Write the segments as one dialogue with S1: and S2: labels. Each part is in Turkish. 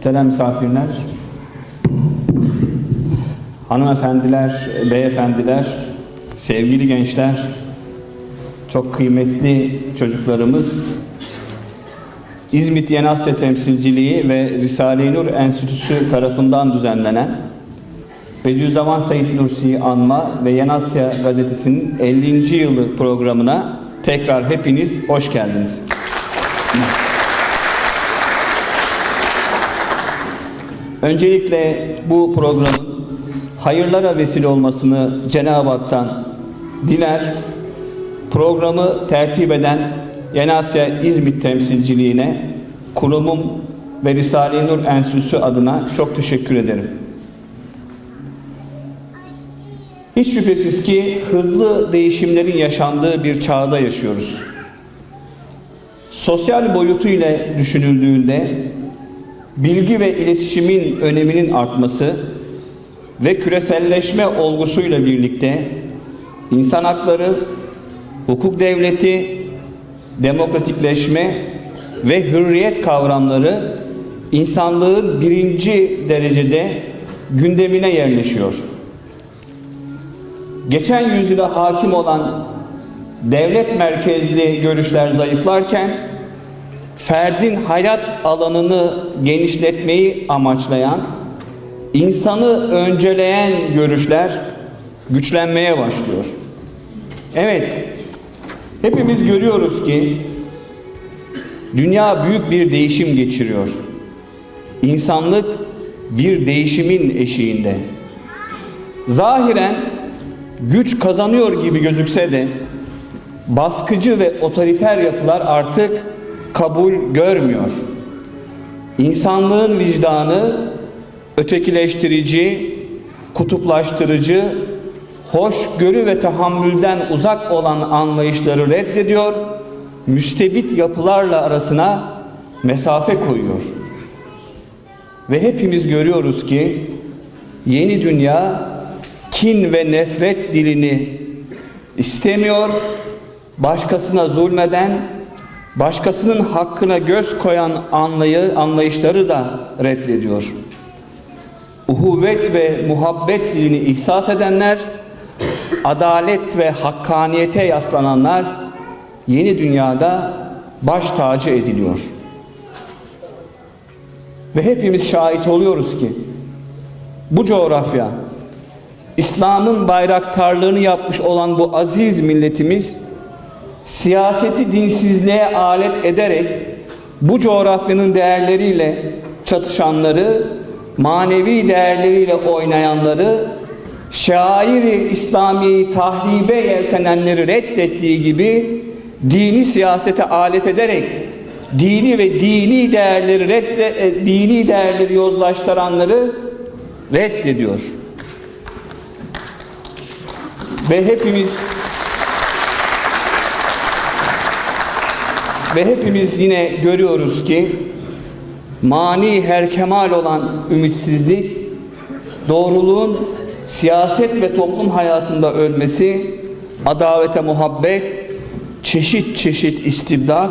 S1: Muhterem misafirler, hanımefendiler, beyefendiler, sevgili gençler, çok kıymetli çocuklarımız, İzmit Yeni Asya Temsilciliği ve Risale-i Nur Enstitüsü tarafından düzenlenen Bediüzzaman Said Nursi'yi anma ve Yeni Asya Gazetesi'nin 50. yılı programına tekrar hepiniz hoş geldiniz. Öncelikle bu programın hayırlara vesile olmasını Cenab-ı Hak'tan diler. Programı tertip eden Yeni Asya İzmit temsilciliğine kurumum ve Risale-i Nur Enstitüsü adına çok teşekkür ederim. Hiç şüphesiz ki hızlı değişimlerin yaşandığı bir çağda yaşıyoruz. Sosyal boyutu ile düşünüldüğünde bilgi ve iletişimin öneminin artması ve küreselleşme olgusuyla birlikte insan hakları, hukuk devleti, demokratikleşme ve hürriyet kavramları insanlığın birinci derecede gündemine yerleşiyor. Geçen yüzyıla hakim olan devlet merkezli görüşler zayıflarken ferdin hayat alanını genişletmeyi amaçlayan, insanı önceleyen görüşler güçlenmeye başlıyor. Evet, hepimiz görüyoruz ki dünya büyük bir değişim geçiriyor. İnsanlık bir değişimin eşiğinde. Zahiren güç kazanıyor gibi gözükse de baskıcı ve otoriter yapılar artık kabul görmüyor. İnsanlığın vicdanı ötekileştirici, kutuplaştırıcı, hoşgörü ve tahammülden uzak olan anlayışları reddediyor, müstebit yapılarla arasına mesafe koyuyor. Ve hepimiz görüyoruz ki yeni dünya kin ve nefret dilini istemiyor, başkasına zulmeden, başkasının hakkına göz koyan anlayı, anlayışları da reddediyor. Uhuvvet ve muhabbet dilini ihsas edenler, adalet ve hakkaniyete yaslananlar yeni dünyada baş tacı ediliyor. Ve hepimiz şahit oluyoruz ki bu coğrafya İslam'ın bayraktarlığını yapmış olan bu aziz milletimiz siyaseti dinsizliğe alet ederek bu coğrafyanın değerleriyle çatışanları, manevi değerleriyle oynayanları, şairi İslami tahribe yeltenenleri reddettiği gibi dini siyasete alet ederek dini ve dini değerleri redde, e, dini değerleri yozlaştıranları reddediyor. Ve hepimiz ve hepimiz yine görüyoruz ki mani her kemal olan ümitsizlik doğruluğun siyaset ve toplum hayatında ölmesi, adavete muhabbet, çeşit çeşit istibdat,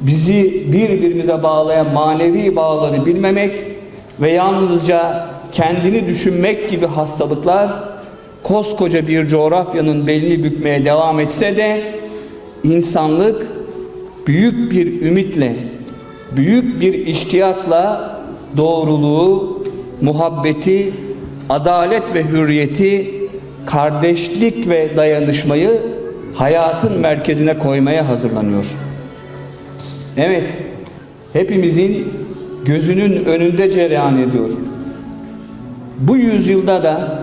S1: bizi birbirimize bağlayan manevi bağları bilmemek ve yalnızca kendini düşünmek gibi hastalıklar koskoca bir coğrafyanın belini bükmeye devam etse de insanlık büyük bir ümitle, büyük bir iştiyakla doğruluğu, muhabbeti, adalet ve hürriyeti, kardeşlik ve dayanışmayı hayatın merkezine koymaya hazırlanıyor. Evet, hepimizin gözünün önünde cereyan ediyor. Bu yüzyılda da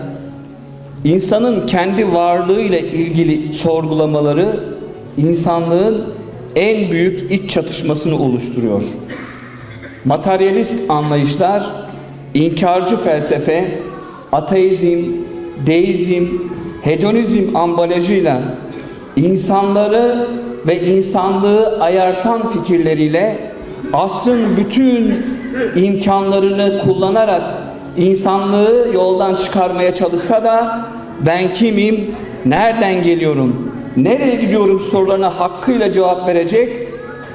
S1: insanın kendi varlığıyla ilgili sorgulamaları insanlığın en büyük iç çatışmasını oluşturuyor. Materyalist anlayışlar, inkarcı felsefe, ateizm, deizm, hedonizm ambalajıyla insanları ve insanlığı ayartan fikirleriyle asrın bütün imkanlarını kullanarak insanlığı yoldan çıkarmaya çalışsa da ben kimim, nereden geliyorum, nereye gidiyorum sorularına hakkıyla cevap verecek,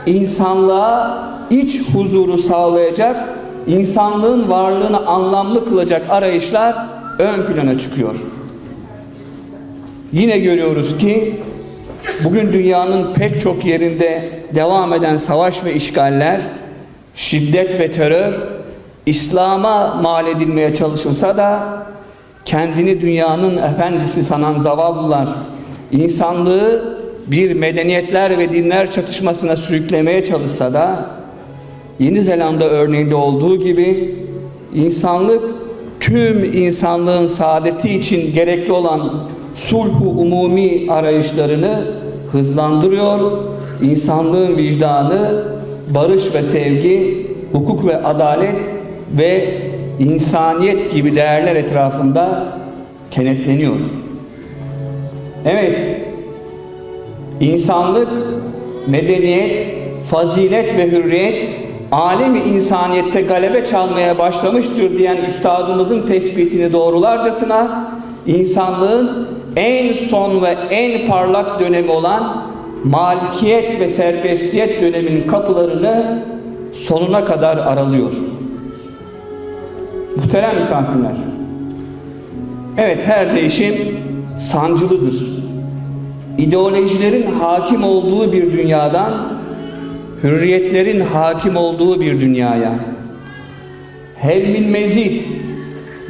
S1: insanlığa iç huzuru sağlayacak insanlığın varlığını anlamlı kılacak arayışlar ön plana çıkıyor. Yine görüyoruz ki bugün dünyanın pek çok yerinde devam eden savaş ve işgaller, şiddet ve terör İslam'a mal edilmeye çalışılsa da kendini dünyanın efendisi sanan zavallılar insanlığı bir medeniyetler ve dinler çatışmasına sürüklemeye çalışsa da Yeni Zelanda örneğinde olduğu gibi insanlık tüm insanlığın saadeti için gerekli olan sulhu umumi arayışlarını hızlandırıyor. İnsanlığın vicdanı barış ve sevgi, hukuk ve adalet ve insaniyet gibi değerler etrafında kenetleniyor. Evet, insanlık, medeniyet, fazilet ve hürriyet alemi insaniyette galebe çalmaya başlamıştır diyen üstadımızın tespitini doğrularcasına insanlığın en son ve en parlak dönemi olan malikiyet ve serbestiyet döneminin kapılarını sonuna kadar aralıyor. Muhterem misafirler, evet her değişim sancılıdır. İdeolojilerin hakim olduğu bir dünyadan hürriyetlerin hakim olduğu bir dünyaya. Helmin mezid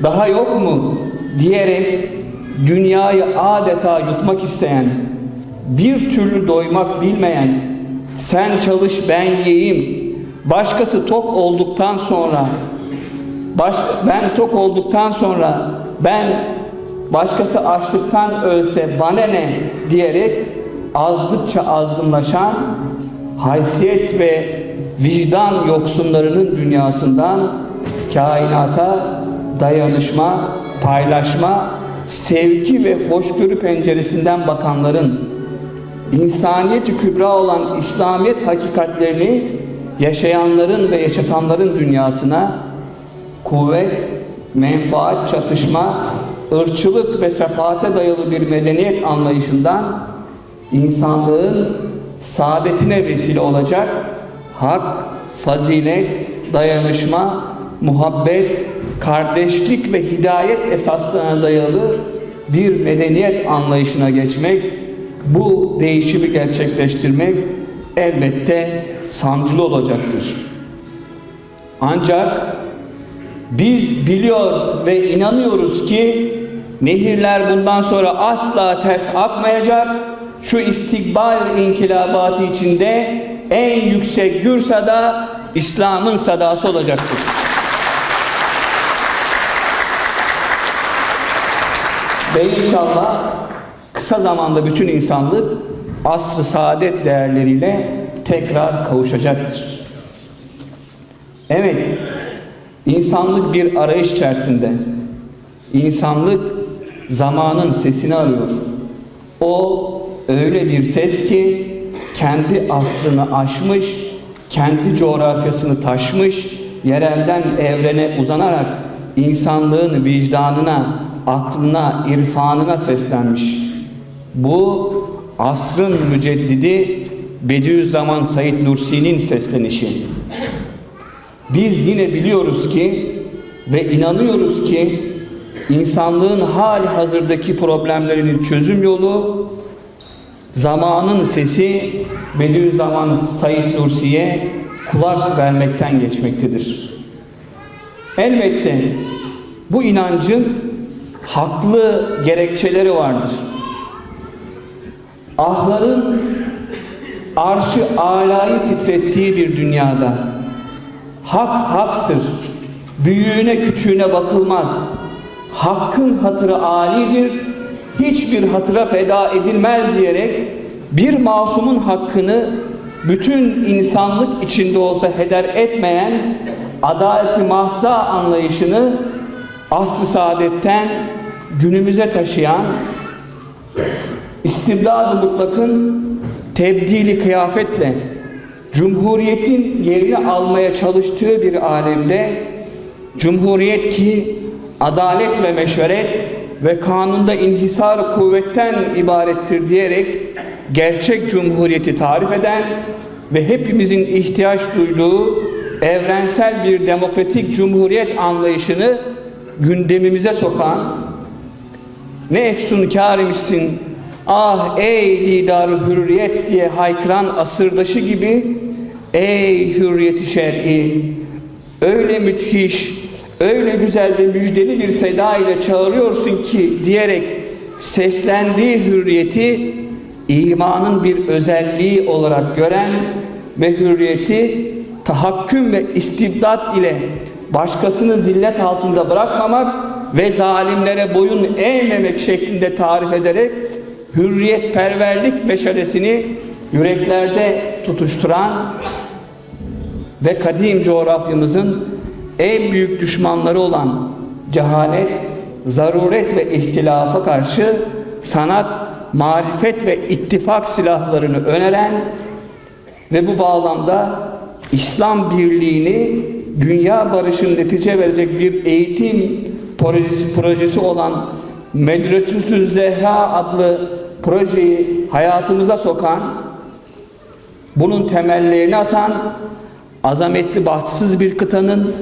S1: daha yok mu? diyerek dünyayı adeta yutmak isteyen bir türlü doymak bilmeyen sen çalış ben yiyeyim. başkası tok olduktan sonra baş, ben tok olduktan sonra ben başkası açlıktan ölse bana ne diyerek azdıkça azgınlaşan haysiyet ve vicdan yoksunlarının dünyasından kainata dayanışma, paylaşma, sevgi ve hoşgörü penceresinden bakanların insaniyet kübra olan İslamiyet hakikatlerini yaşayanların ve yaşatanların dünyasına kuvvet, menfaat, çatışma, ırkçılık ve sefaate dayalı bir medeniyet anlayışından insanlığın saadetine vesile olacak hak, fazilet, dayanışma, muhabbet, kardeşlik ve hidayet esaslarına dayalı bir medeniyet anlayışına geçmek, bu değişimi gerçekleştirmek elbette sancılı olacaktır. Ancak biz biliyor ve inanıyoruz ki nehirler bundan sonra asla ters akmayacak. Şu istikbal inkılabatı içinde en yüksek gür sada İslam'ın sadası olacaktır. Ve inşallah kısa zamanda bütün insanlık asr-ı saadet değerleriyle tekrar kavuşacaktır. Evet, insanlık bir arayış içerisinde. İnsanlık zamanın sesini arıyor. O öyle bir ses ki kendi aslını aşmış, kendi coğrafyasını taşmış, yerelden evrene uzanarak insanlığın vicdanına, aklına, irfanına seslenmiş. Bu asrın müceddidi Bediüzzaman Said Nursi'nin seslenişi. Biz yine biliyoruz ki ve inanıyoruz ki insanlığın hali hazırdaki problemlerinin çözüm yolu zamanın sesi Bediüzzaman Said Nursi'ye kulak vermekten geçmektedir. Elbette bu inancın haklı gerekçeleri vardır. Ahların arşı alayı titrettiği bir dünyada hak haktır. Büyüğüne küçüğüne bakılmaz. Hakkın hatırı alidir. Hiçbir hatıra feda edilmez diyerek bir masumun hakkını bütün insanlık içinde olsa heder etmeyen adaleti mahsa anlayışını asr-ı saadetten günümüze taşıyan istibdad-ı mutlakın tebdili kıyafetle Cumhuriyetin yerini almaya çalıştığı bir alemde Cumhuriyet ki adalet ve meşveret ve kanunda inhisar kuvvetten ibarettir diyerek gerçek cumhuriyeti tarif eden ve hepimizin ihtiyaç duyduğu evrensel bir demokratik cumhuriyet anlayışını gündemimize sokan ne efsunkar imişsin ah ey didarı hürriyet diye haykıran asırdaşı gibi ey hürriyeti şer'i öyle müthiş öyle güzel ve müjdeli bir seda ile çağırıyorsun ki diyerek seslendiği hürriyeti imanın bir özelliği olarak gören ve hürriyeti tahakküm ve istibdat ile başkasını zillet altında bırakmamak ve zalimlere boyun eğmemek şeklinde tarif ederek hürriyetperverlik meşalesini yüreklerde tutuşturan ve kadim coğrafyamızın en büyük düşmanları olan cehalet, zaruret ve ihtilafa karşı sanat, marifet ve ittifak silahlarını öneren ve bu bağlamda İslam birliğini dünya barışının netice verecek bir eğitim projesi, projesi olan Medretüsü Zehra adlı projeyi hayatımıza sokan, bunun temellerini atan, azametli bahtsız bir kıtanın,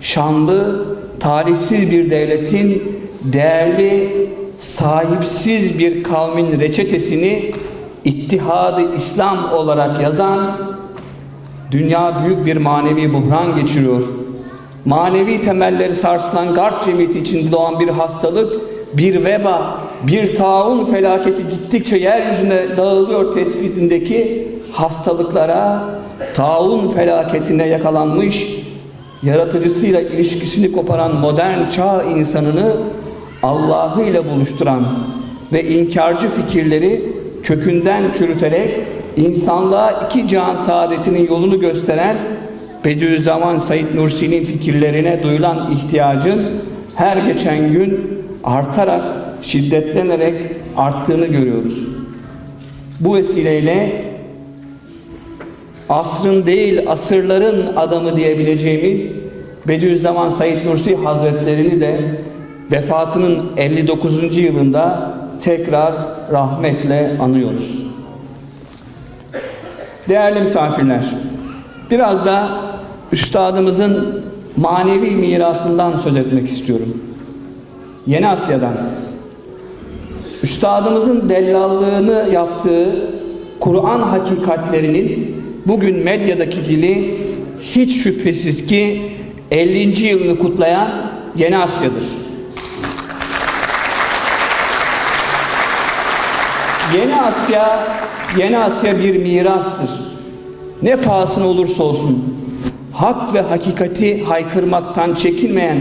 S1: şanlı, talihsiz bir devletin, değerli, sahipsiz bir kavmin reçetesini İttihadı İslam olarak yazan dünya büyük bir manevi buhran geçiriyor. Manevi temelleri sarsılan Garp cemiyeti içinde doğan bir hastalık, bir veba, bir taun felaketi gittikçe yeryüzüne dağılıyor tespitindeki hastalıklara, taun felaketine yakalanmış, yaratıcısıyla ilişkisini koparan modern çağ insanını Allah'ı ile buluşturan ve inkarcı fikirleri kökünden çürüterek insanlığa iki can saadetinin yolunu gösteren Bediüzzaman Said Nursi'nin fikirlerine duyulan ihtiyacın her geçen gün artarak, şiddetlenerek arttığını görüyoruz. Bu vesileyle asrın değil asırların adamı diyebileceğimiz Bediüzzaman Said Nursi Hazretlerini de vefatının 59. yılında tekrar rahmetle anıyoruz. Değerli misafirler, biraz da üstadımızın manevi mirasından söz etmek istiyorum. Yeni Asya'dan. Üstadımızın dellallığını yaptığı Kur'an hakikatlerinin bugün medyadaki dili hiç şüphesiz ki 50. yılını kutlayan Yeni Asya'dır. Yeni Asya, Yeni Asya bir mirastır. Ne pahasına olursa olsun hak ve hakikati haykırmaktan çekinmeyen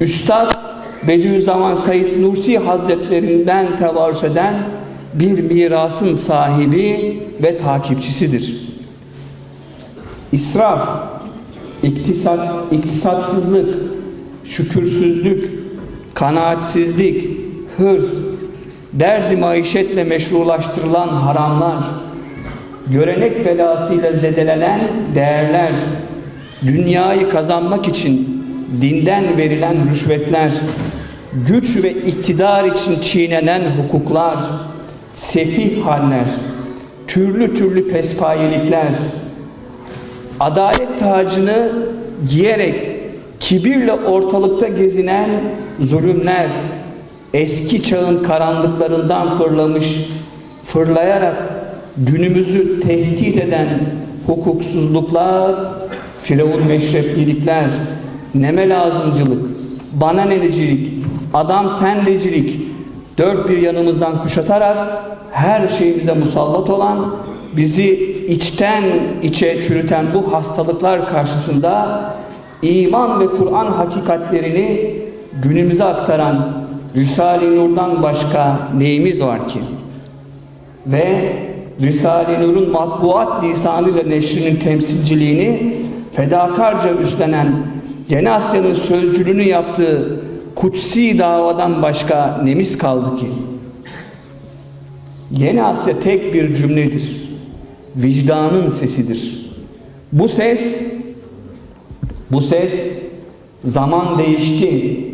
S1: Üstad Bediüzzaman Said Nursi Hazretlerinden tevarüs eden bir mirasın sahibi ve takipçisidir. İsraf, iktisat, iktisatsızlık, şükürsüzlük, kanaatsizlik, hırs, derdi maişetle meşrulaştırılan haramlar, görenek belasıyla zedelenen değerler, dünyayı kazanmak için dinden verilen rüşvetler, güç ve iktidar için çiğnenen hukuklar, sefih haller, türlü türlü pespayelikler, adalet tacını giyerek kibirle ortalıkta gezinen zulümler, eski çağın karanlıklarından fırlamış, fırlayarak günümüzü tehdit eden hukuksuzluklar, firavun meşreplilikler, neme lazımcılık, bana nenecilik, adam sendecilik, dört bir yanımızdan kuşatarak her şeyimize musallat olan, bizi içten içe çürüten bu hastalıklar karşısında iman ve Kur'an hakikatlerini günümüze aktaran Risale-i Nur'dan başka neyimiz var ki? Ve Risale-i Nur'un matbuat lisanıyla neşrinin temsilciliğini fedakarca üstlenen Yeni Asya'nın sözcülüğünü yaptığı kutsi davadan başka nemiz kaldı ki? Yeni Asya tek bir cümledir. Vicdanın sesidir. Bu ses, bu ses zaman değişti,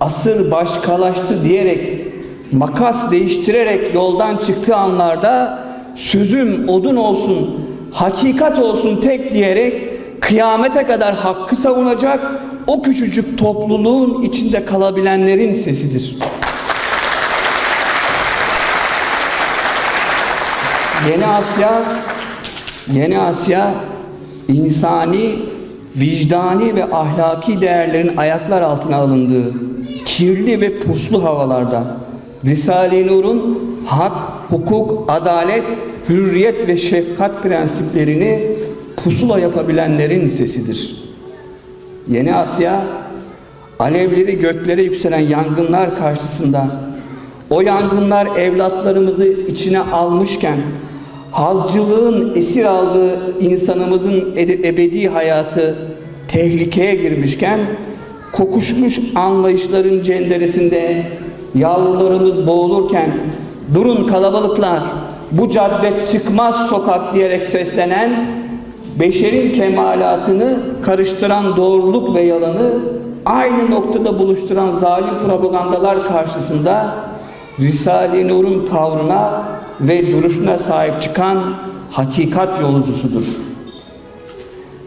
S1: asır başkalaştı diyerek, makas değiştirerek yoldan çıktığı anlarda sözüm odun olsun, hakikat olsun tek diyerek kıyamete kadar hakkı savunacak o küçücük topluluğun içinde kalabilenlerin sesidir. Yeni Asya, Yeni Asya insani, vicdani ve ahlaki değerlerin ayaklar altına alındığı kirli ve puslu havalarda Risale-i Nur'un hak, hukuk, adalet, hürriyet ve şefkat prensiplerini pusula yapabilenlerin sesidir. Yeni Asya alevleri göklere yükselen yangınlar karşısında o yangınlar evlatlarımızı içine almışken hazcılığın esir aldığı insanımızın ebedi hayatı tehlikeye girmişken kokuşmuş anlayışların cenderesinde yavrularımız boğulurken durun kalabalıklar bu cadde çıkmaz sokak diyerek seslenen beşerin kemalatını karıştıran doğruluk ve yalanı aynı noktada buluşturan zalim propagandalar karşısında Risale-i Nur'un tavrına ve duruşuna sahip çıkan hakikat yolcusudur.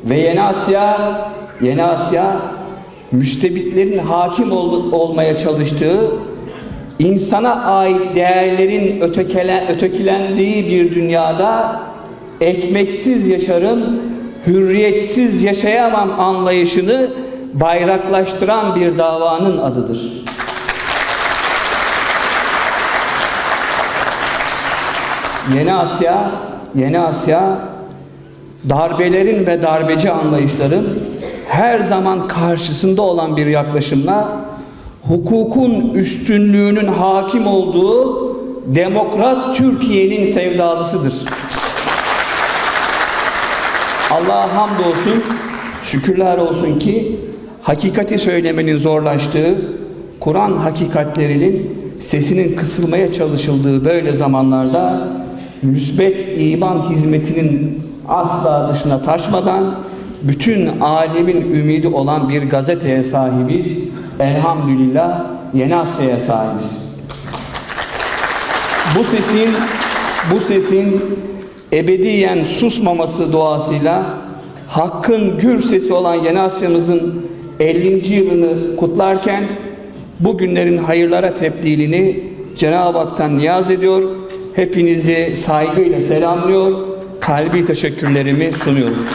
S1: Ve Yeni Asya, Yeni Asya müstebitlerin hakim ol- olmaya çalıştığı insana ait değerlerin ötekilendiği bir dünyada ekmeksiz yaşarım, hürriyetsiz yaşayamam anlayışını bayraklaştıran bir davanın adıdır. Yeni Asya, Yeni Asya darbelerin ve darbeci anlayışların her zaman karşısında olan bir yaklaşımla hukukun üstünlüğünün hakim olduğu demokrat Türkiye'nin sevdalısıdır. Allah'a hamdolsun, şükürler olsun ki hakikati söylemenin zorlaştığı, Kur'an hakikatlerinin sesinin kısılmaya çalışıldığı böyle zamanlarda müsbet iman hizmetinin asla dışına taşmadan bütün alemin ümidi olan bir gazeteye sahibiz. Elhamdülillah Yeni Asya'ya sahibiz. Bu sesin bu sesin ebediyen susmaması duasıyla hakkın gür sesi olan Yeni Asya'mızın 50. yılını kutlarken bu günlerin hayırlara tebdilini Cenab-ı Hak'tan niyaz ediyor. Hepinizi saygıyla selamlıyor. Kalbi teşekkürlerimi sunuyorum.